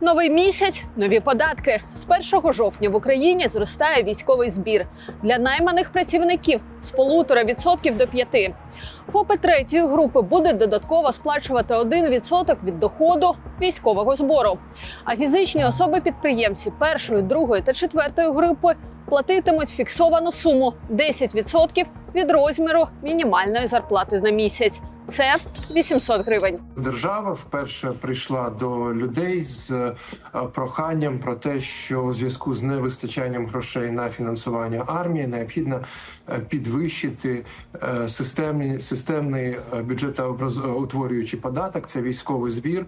Новий місяць, нові податки. З 1 жовтня в Україні зростає військовий збір для найманих працівників з полутора відсотків до п'яти. ФОПи третьої групи будуть додатково сплачувати 1% від доходу військового збору. А фізичні особи-підприємці першої, другої та четвертої групи платитимуть фіксовану суму 10% від розміру мінімальної зарплати на місяць. Це 800 гривень. Держава вперше прийшла до людей з е, проханням про те, що у зв'язку з невистачанням грошей на фінансування армії необхідно е, підвищити е, системні системний бюджетоутворюючий податок, це військовий збір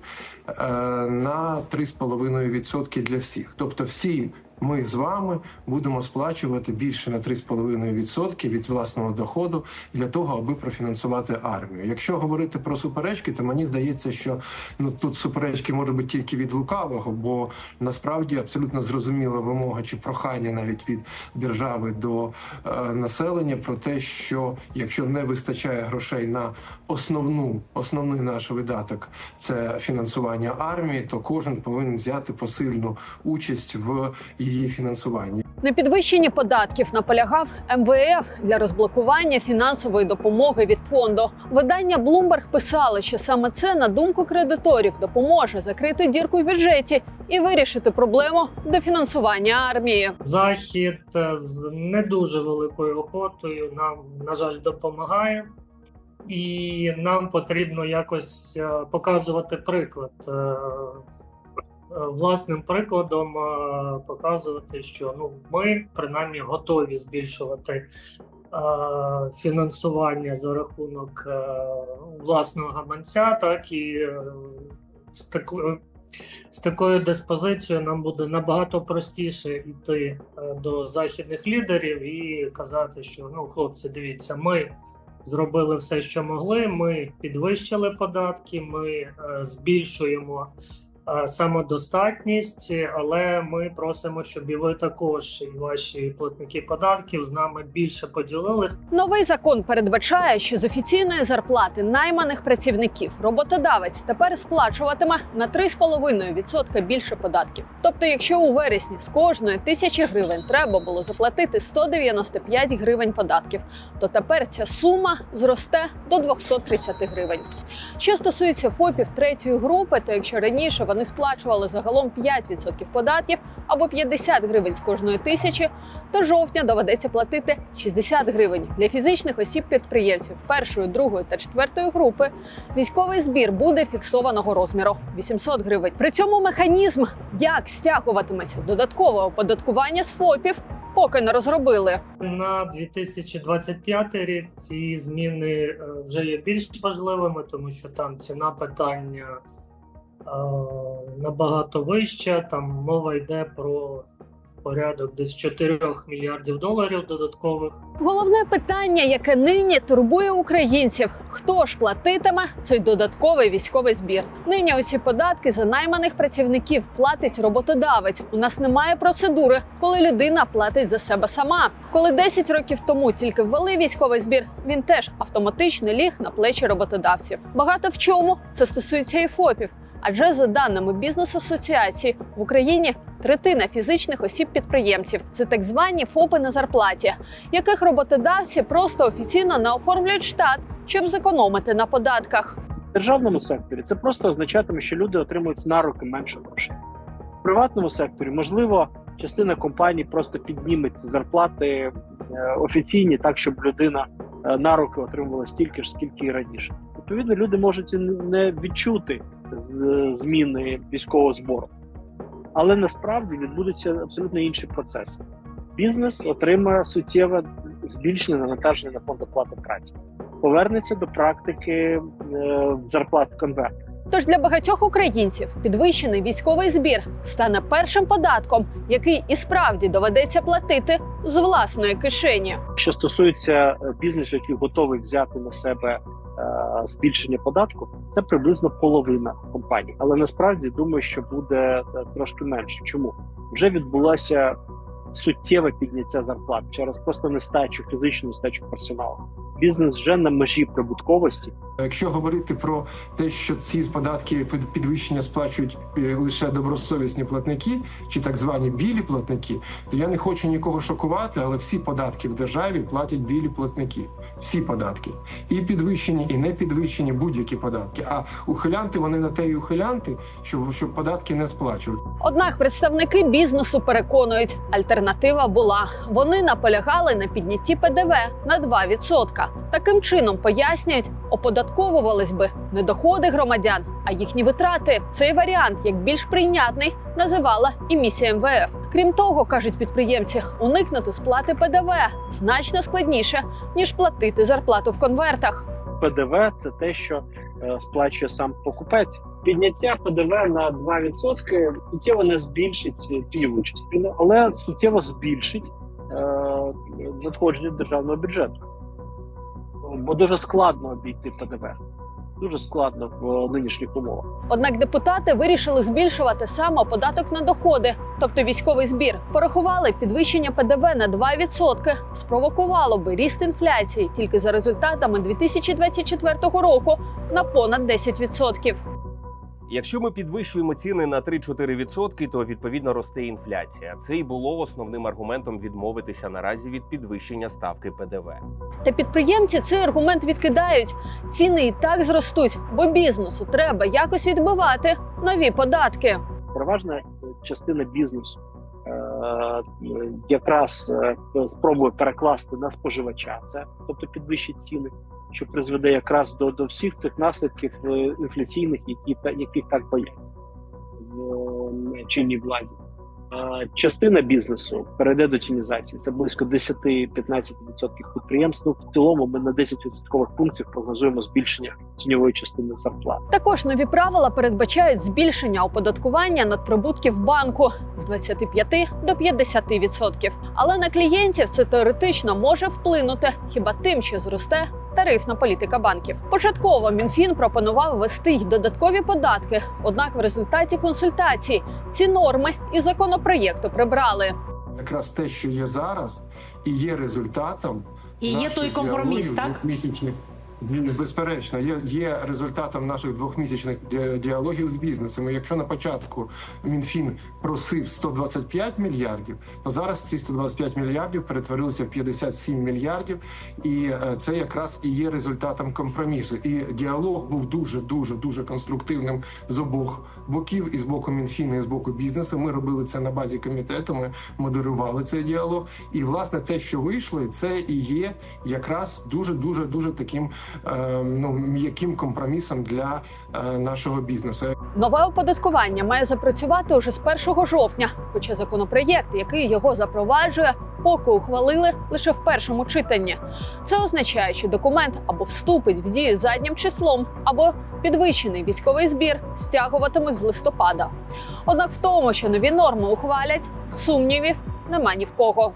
на 3,5% для всіх. Тобто, всі ми з вами будемо сплачувати більше на 3,5% від власного доходу для того, аби профінансувати армію. Якщо говорити про суперечки, то мені здається, що ну тут суперечки можуть бути тільки від лукавого, бо насправді абсолютно зрозуміла вимога чи прохання навіть від держави до е, населення про те, що якщо не вистачає грошей на основну основний наш видаток, це фінансування армії, то кожен повинен взяти посильну участь в її фінансуванні. На підвищенні податків наполягав МВФ для розблокування фінансової допомоги від фонду. Видання Bloomberg писало, що саме це, на думку кредиторів, допоможе закрити дірку в бюджеті і вирішити проблему дофінансування армії. Захід е, з не дуже великою охотою нам, на жаль, допомагає, і нам потрібно якось е, показувати приклад. Е, Власним прикладом е, показувати, що ну ми принаймні готові збільшувати е, фінансування за рахунок власного гаманця, так і з такою з такою диспозицією нам буде набагато простіше йти до західних лідерів і казати, що ну, хлопці, дивіться, ми зробили все, що могли. Ми підвищили податки, ми збільшуємо самодостатність, але ми просимо, щоб і ви також, і ваші платники податків з нами більше поділились. Новий закон передбачає, що з офіційної зарплати найманих працівників роботодавець тепер сплачуватиме на 3,5% більше податків. Тобто, якщо у вересні з кожної тисячі гривень треба було заплатити 195 гривень податків, то тепер ця сума зросте до 230 гривень. Що стосується ФОПів третьої групи, то якщо раніше вони сплачували загалом 5% податків або 50 гривень з кожної тисячі, до жовтня доведеться платити 60 гривень для фізичних осіб-підприємців першої, другої та четвертої групи. Військовий збір буде фіксованого розміру 800 гривень. При цьому механізм, як стягуватиметься додаткове оподаткування з ФОПів, поки не розробили. На 2025 рік ці зміни е, вже є більш важливими, тому що там ціна питання набагато вища. Там мова йде про порядок десь 4 мільярдів доларів додаткових. Головне питання, яке нині турбує українців: хто ж платитиме цей додатковий військовий збір? Нині оці податки за найманих працівників платить роботодавець. У нас немає процедури, коли людина платить за себе сама. Коли 10 років тому тільки ввели військовий збір, він теж автоматично ліг на плечі роботодавців. Багато в чому це стосується і ФОПів. Адже за даними бізнес-асоціації в Україні третина фізичних осіб-підприємців це так звані ФОПи на зарплаті, яких роботодавці просто офіційно не оформлюють штат, щоб зекономити на податках. В державному секторі це просто означатиме, що люди отримують на руки менше грошей. В приватному секторі, можливо, частина компаній просто підніме ці зарплати е, офіційні, так щоб людина е, на руки отримувала стільки ж, скільки і раніше. Відповідно, люди можуть не відчути зміни військового збору. Але насправді відбудуться абсолютно інші процеси. Бізнес отримає суттєве збільшення навантаження на фонд оплати праці, повернеться до практики е, зарплат в конвертах. Тож для багатьох українців підвищений військовий збір стане першим податком, який і справді доведеться платити з власної кишені. Що стосується е, бізнесу, який готовий взяти на себе збільшення податку, це приблизно половина компаній. Але насправді думаю, що буде е, трошки менше. Чому вже відбулося суттєве підняття зарплат через просто нестачу фізичну нестачу персоналу. Бізнес вже на межі прибутковості. Якщо говорити про те, що ці податки під- підвищення сплачують е, лише добросовісні платники чи так звані білі платники, то я не хочу нікого шокувати, але всі податки в державі платять білі платники. Всі податки, і підвищені, і не підвищені будь-які податки. А ухилянти вони на те й ухилянти, щоб, щоб податки не сплачували. Однак представники бізнесу переконують, альтернатива була. Вони наполягали на піднятті ПДВ на 2%. Таким чином пояснюють, оподатковувались би не доходи громадян, а їхні витрати. Цей варіант, як більш прийнятний, називала і місія МВФ. Крім того, кажуть підприємці, уникнути сплати ПДВ значно складніше ніж платити зарплату в конвертах. ПДВ це те, що е, сплачує сам покупець. Підняття ПДВ на 2% суттєво не збільшить пільгову частину, але суттєво збільшить е, надходження державного бюджету. Бо дуже складно обійти ПДВ. Дуже складно в нинішніх умовах. Однак депутати вирішили збільшувати саме податок на доходи, тобто військовий збір. Порахували підвищення ПДВ на 2%, спровокувало би ріст інфляції тільки за результатами 2024 року на понад 10%. Якщо ми підвищуємо ціни на 3-4%, то відповідно росте інфляція. Це і було основним аргументом відмовитися наразі від підвищення ставки ПДВ. Та підприємці цей аргумент відкидають. Ціни і так зростуть, бо бізнесу треба якось відбивати нові податки. переважна частина бізнесу якраз е, спробує перекласти на споживача, це тобто підвищить ціни, що призведе якраз до, до всіх цих наслідків е, інфляційних, які яких так бояться в е, чинній владі. Частина бізнесу перейде до тінізації. Це близько 10-15% підприємств. Ну, в цілому ми на 10 відсоткових пунктів прогнозуємо збільшення тіньової частини зарплат. Також нові правила передбачають збільшення оподаткування надприбутків банку з 25 до 50%. Але на клієнтів це теоретично може вплинути хіба тим, що зросте тарифна політика банків. Початково Мінфін пропонував ввести й додаткові податки. Однак в результаті консультацій ці норми і законопроєкту прибрали. Якраз те, що є зараз, і є результатом І є той компроміс, так? двохмісячних. Безперечно, є, є результатом наших двохмісячних діалогів з бізнесом. І Якщо на початку Мінфін просив 125 мільярдів, то зараз ці 125 мільярдів перетворилися в 57 мільярдів, і е, це якраз і є результатом компромісу. І діалог був дуже дуже дуже конструктивним з обох боків, і з боку Мінфіну, і з боку бізнесу. Ми робили це на базі комітету. Ми модерували цей діалог. І власне те, що вийшло, це і є якраз дуже дуже дуже таким ну м'яким компромісом для е, нашого бізнесу. Нове оподаткування має запрацювати уже з 1 жовтня, хоча законопроєкт, який його запроваджує, поки ухвалили лише в першому читанні. Це означає, що документ або вступить в дію заднім числом, або підвищений військовий збір стягуватимуть з листопада. Однак в тому, що нові норми ухвалять, сумнівів нема ні в кого.